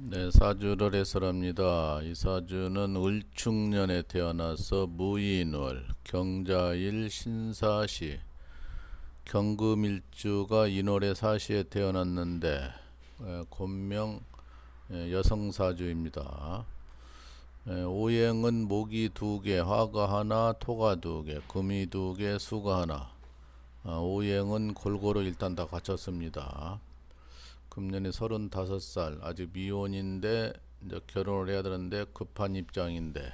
네, 사주를 해설합니다. 이 사주는 을축년에 태어나서 무인월, 경자일, 신사시, 경금일주가 인월의 사시에 태어났는데 에, 여성사주입니다. 에, 오행은 목이 두 개, 화가 하나, 토가 두 개, 금이 두 개, 수가 하나. 아, 오행은 골고루 일단 다 갖췄습니다. 금년이 35살 아직 미혼인데 이제 결혼을 해야 되는데 급한 입장인데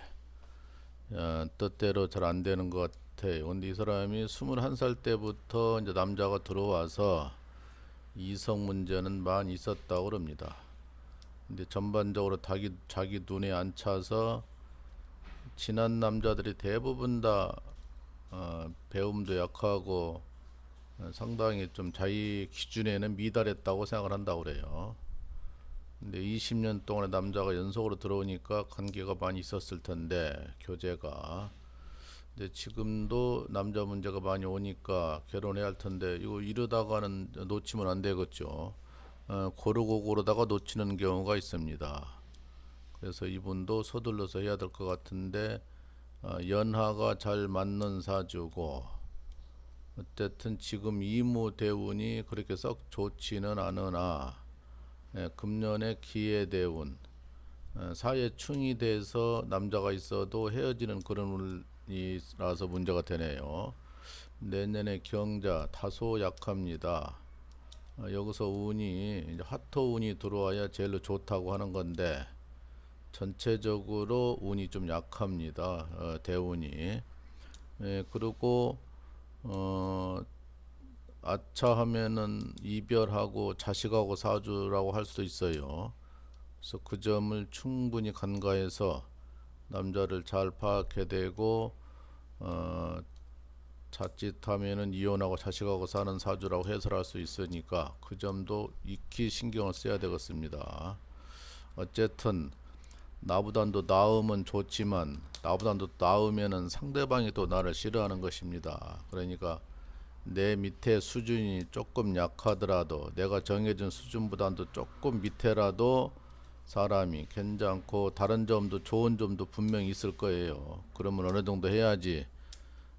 어, 뜻대로 잘 안 되는 것 같아요. 근데 이 사람이 21살 때부터 이제 남자가 들어와서 이성 문제는 많이 있었다고 그럽니다. 근데 전반적으로 자기 자기 눈에 안 차서 친한 남자들이 대부분 다 어, 배움도 약하고 어, 상당히 좀 자기 기준에는 미달했다고 생각을 한다고 그래요. 근데 20년 동안에 남자가 연속으로 들어오니까 관계가 많이 있었을 텐데 교제가 근데 지금도 남자 문제가 많이 오니까 결혼해야 할 텐데 이거 이러다가는 놓치면 안 되겠죠. 어, 고르고 고르다가 놓치는 경우가 있습니다. 그래서 이분도 서둘러서 해야 될 것 같은데 어, 연하가 잘 맞는 사주고 어쨌든 지금 이무 대운이 그렇게 썩 좋지는 않으나 예, 금년에 기해 대운 어, 사회 충이 돼서 남자가 있어도 헤어지는 그런 운이라서 문제가 되네요. 내년에 경자 다소 약합니다. 어, 여기서 운이 화토 운이 들어와야 제일 좋다고 하는 건데 전체적으로 운이 좀 약합니다. 어, 대운이 예, 그리고 어 아차하면은 이별하고 자식하고 사주라고 할 수도 있어요. 그래서 그 점을 충분히 간과해서 남자를 잘 파악해야 되고 어 자칫하면은 이혼하고 자식하고 사는 사주라고 해설할 수 있으니까 그 점도 익히 신경을 써야 되겠습니다. 어쨌든 나보단도 나으면 좋지만 나보단도 나으면은 상대방이 또 나를 싫어하는 것입니다. 그러니까 내 밑에 수준이 조금 약하더라도 내가 정해준 수준보다도 조금 밑에라도 사람이 괜찮고 다른 점도 좋은 점도 분명히 있을 거예요. 그러면 어느 정도 해야지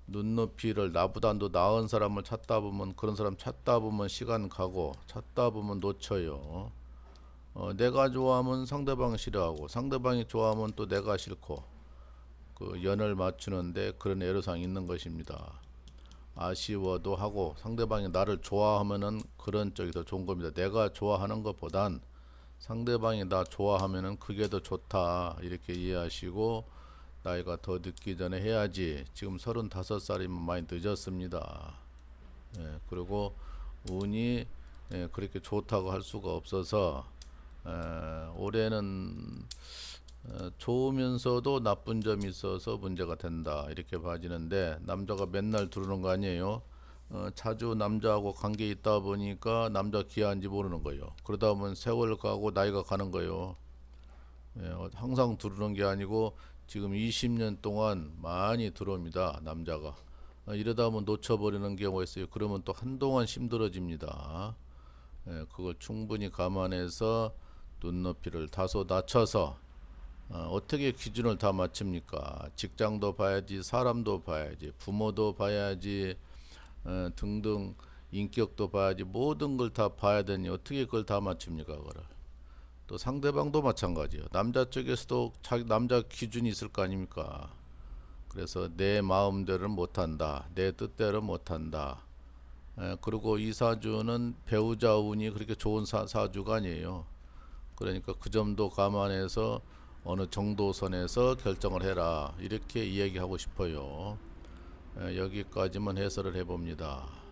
눈높이를 나보다도 나은 사람을 찾다 보면 그런 사람 찾다 보면 시간 가고 찾다 보면 놓쳐요. 어, 내가 좋아하면 상대방 싫어하고 상대방이 좋아하면 또 내가 싫고 그 연을 맞추는데 그런 애로사항이 있는 것입니다. 아쉬워도 하고 상대방이 나를 좋아하면은 그런 쪽이 더 좋은 겁니다. 내가 좋아하는 것보단 상대방이 나 좋아하면은 그게 더 좋다 이렇게 이해하시고 나이가 더 늦기 전에 해야지 지금 35살이면 많이 늦었습니다. 예, 그리고 운이 예, 그렇게 좋다고 할 수가 없어서 에, 올해는 어, 좋으면서도 나쁜 점이 있어서 문제가 된다 이렇게 봐지는데 남자가 맨날 들어오는 거 아니에요. 어, 자주 남자하고 관계 있다 보니까 남자 귀한지 모르는 거예요. 그러다 보면 세월 가고 나이가 가는 거예요. 예, 어, 항상 들어오는 게 아니고 지금 20년 동안 많이 들어옵니다. 남자가. 어, 이러다 보면 놓쳐버리는 경우가 있어요. 그러면 또 한동안 힘들어집니다. 예, 그걸 충분히 감안해서 눈높이를 다소 낮춰서 어, 어떻게 기준을 다 맞춥니까? 직장도 봐야지, 사람도 봐야지, 부모도 봐야지, 어, 등등 인격도 봐야지, 모든 걸 다 봐야 되니 어떻게 그걸 다 맞춥니까? 그걸 또 상대방도 마찬가지예요. 남자 쪽에서도 자기 남자 기준이 있을 거 아닙니까? 그래서 내 마음대로는 못한다, 내 뜻대로 못한다. 에, 그리고 이 사주는 배우자 운이 그렇게 좋은 사, 사주가 아니에요. 그러니까 그 점도 감안해서 어느 정도 선에서 결정을 해라 이렇게 이야기하고 싶어요. 에, 여기까지만 해설을 해봅니다.